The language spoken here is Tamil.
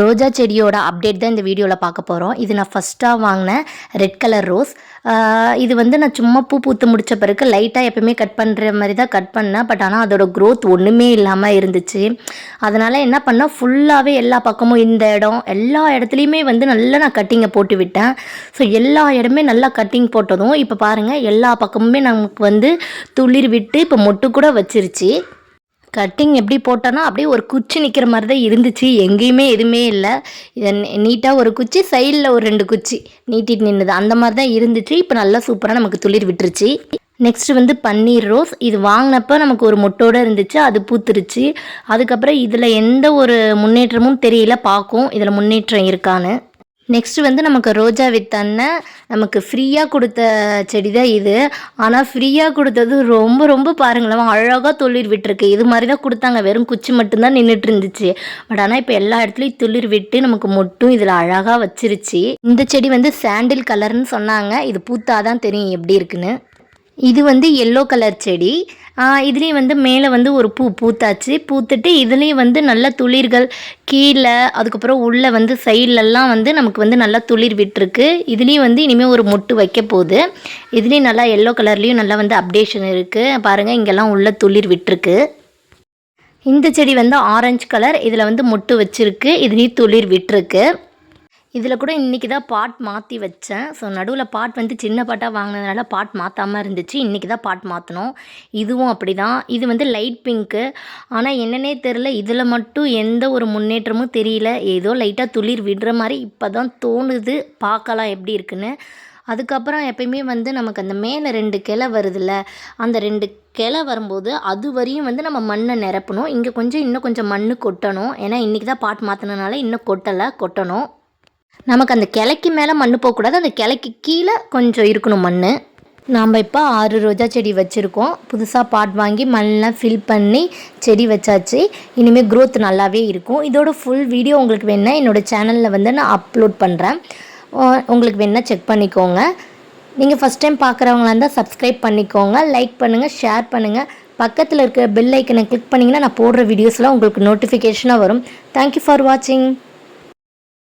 ரோஜா செடியோட அப்டேட் தான் இந்த வீடியோவில் பார்க்க போகிறோம் இது நான் ஃபஸ்ட்டாக வாங்கினேன் ரெட் கலர் ரோஸ் இது வந்து நான் சும்மா பூ பூத்து முடிச்ச பிறகு லைட்டாக எப்போயுமே கட் பண்ணுற மாதிரி தான் கட் பண்ணேன். பட் ஆனால் அதோட க்ரோத் ஒன்றுமே இல்லாமல் இருந்துச்சு. அதனால் என்ன பண்ணால் ஃபுல்லாகவே எல்லா பக்கமும் இந்த இடம் எல்லா இடத்துலையுமே வந்து நல்லா நான் கட்டிங்கை போட்டு விட்டேன். ஸோ எல்லா இடமே நல்லா கட்டிங் போட்டதும் இப்போ பாருங்கள் எல்லா பக்கமுமே நமக்கு வந்து துளிர் விட்டு இப்போ மொட்டு கூட வச்சிருச்சு. கட்டிங் எப்படி போட்டோன்னா அப்படியே ஒரு குச்சி நிற்கிற மாதிரி தான் இருந்துச்சு. எங்கேயுமே எதுவுமே இல்லை. இதை நீட்டாக ஒரு குச்சி சைடில் ஒரு ரெண்டு குச்சி நீட்டிட்டு நின்றுது அந்த மாதிரி தான் இருந்துச்சு. இப்போ நல்லா சூப்பராக நமக்கு துளிர் விட்டுருச்சு. நெக்ஸ்ட் வந்து பன்னீர் ரோஸ். இது வாங்கினப்போ நமக்கு ஒரு மொட்டோடு இருந்துச்சு. அது பூத்துருச்சு. அதுக்கப்புறம் இதில் எந்த ஒரு முன்னேற்றமும் தெரியல. பார்க்கும். இதில் முன்னேற்றம் இருக்கான்னு. நெக்ஸ்ட் வந்து நமக்கு ரோஜா வித்தண்ண நமக்கு ஃப்ரீயாக கொடுத்த செடி தான் இது. ஆனால் ஃப்ரீயாக கொடுத்தது ரொம்ப ரொம்ப பாருங்களேன் அழகாக துளிர் விட்டுருக்கு. இது மாதிரி தான் கொடுத்தாங்க. வெறும் குச்சி மட்டும்தான் நின்றுட்டு இருந்துச்சு பட் ஆனால் இப்போ எல்லா இடத்துலையும் துளிர் விட்டு நமக்கு மொட்டும் இதில் அழகாக வச்சிருச்சு. இந்த செடி வந்து சாண்டில் கலர்னு சொன்னாங்க. இது பூத்தாதான் தெரியும் எப்படி இருக்குன்னு. இது வந்து எல்லோ கலர் செடி. இதுலேயும் வந்து மேலே வந்து ஒரு பூ பூத்தாச்சு. பூத்துட்டு இதுலேயும் வந்து நல்ல துளிர்கள் கீழே அதுக்கப்புறம் உள்ளே வந்து சைட்லலாம் வந்து நமக்கு வந்து நல்லா துளிர் விட்டுருக்கு. இதுலேயும் வந்து இனிமேல் ஒரு மொட்டு வைக்க போகுது. இதுலேயும் நல்லா எல்லோ கலர்லேயும் நல்லா வந்து அப்டேஷன் இருக்குது பாருங்கள் இங்கெல்லாம் உள்ள துளிர் விட்டுருக்கு. இந்த செடி வந்து ஆரஞ்சு கலர் இதில் வந்து மொட்டு வச்சிருக்கு. இதுலேயும் துளிர் விட்டுருக்கு. இதில் கூட இன்றைக்கி தான் பாட் மாற்றி வச்சேன். ஸோ நடுவில் பாட் வந்து சின்ன பாட்டாக வாங்கினதுனால பாட் மாற்றாமல் இருந்துச்சு. இன்றைக்கி தான் பாட் மாற்றணும் இதுவும் அப்படி தான் இது வந்து லைட் பிங்க்கு ஆனால் என்னன்னே தெரில இதில் மட்டும் எந்த ஒரு முன்னேற்றமும் தெரியல. ஏதோ லைட்டாக துளிர் விடுற மாதிரி இப்போ தான் தோணுது. பார்க்கலாம் எப்படி இருக்குன்னு. அதுக்கப்புறம் எப்பயுமே வந்து நமக்கு அந்த மேலே ரெண்டு கிளை வருதுல்ல. அந்த ரெண்டு கிளை வரும்போது அது வரையும் வந்து நம்ம மண்ணை நிரப்பணும். இங்கே கொஞ்சம் இன்னும் கொஞ்சம் மண் கொட்டணும். ஏன்னா இன்றைக்கி தான் பாட் மாற்றினனால இன்னும் கொட்டலை கொட்டணும். நமக்கு அந்த கிளைக்கு மேலே மண் போகக்கூடாது அந்த கிளைக்கு கீழே கொஞ்சம் இருக்கணும் மண் நாம் இப்போ ஆறு ரோஜா செடி வச்சுருக்கோம். புதுசாக பாட் வாங்கி மண்ணெலாம் ஃபில் பண்ணி செடி வச்சாச்சு. இனிமேல் க்ரோத் நல்லாவே இருக்கும். இதோட ஃபுல் வீடியோ உங்களுக்கு வேணால் என்னோடய சேனலில் வந்து நான் அப்லோட் பண்ணுறேன் உங்களுக்கு வேணால் செக் பண்ணிக்கோங்க. நீங்கள் ஃபஸ்ட் டைம் பார்க்குறவங்களா இருந்தால் சப்ஸ்கிரைப் பண்ணிக்கோங்க. லைக் பண்ணுங்கள் ஷேர் பண்ணுங்கள் பக்கத்தில் இருக்க பெல் ஐக்கனை கிளிக் பண்ணிங்கன்னா நான் போடுற வீடியோஸ்லாம் உங்களுக்கு நோட்டிஃபிகேஷனாக வரும். தேங்க்யூ ஃபார் வாட்சிங்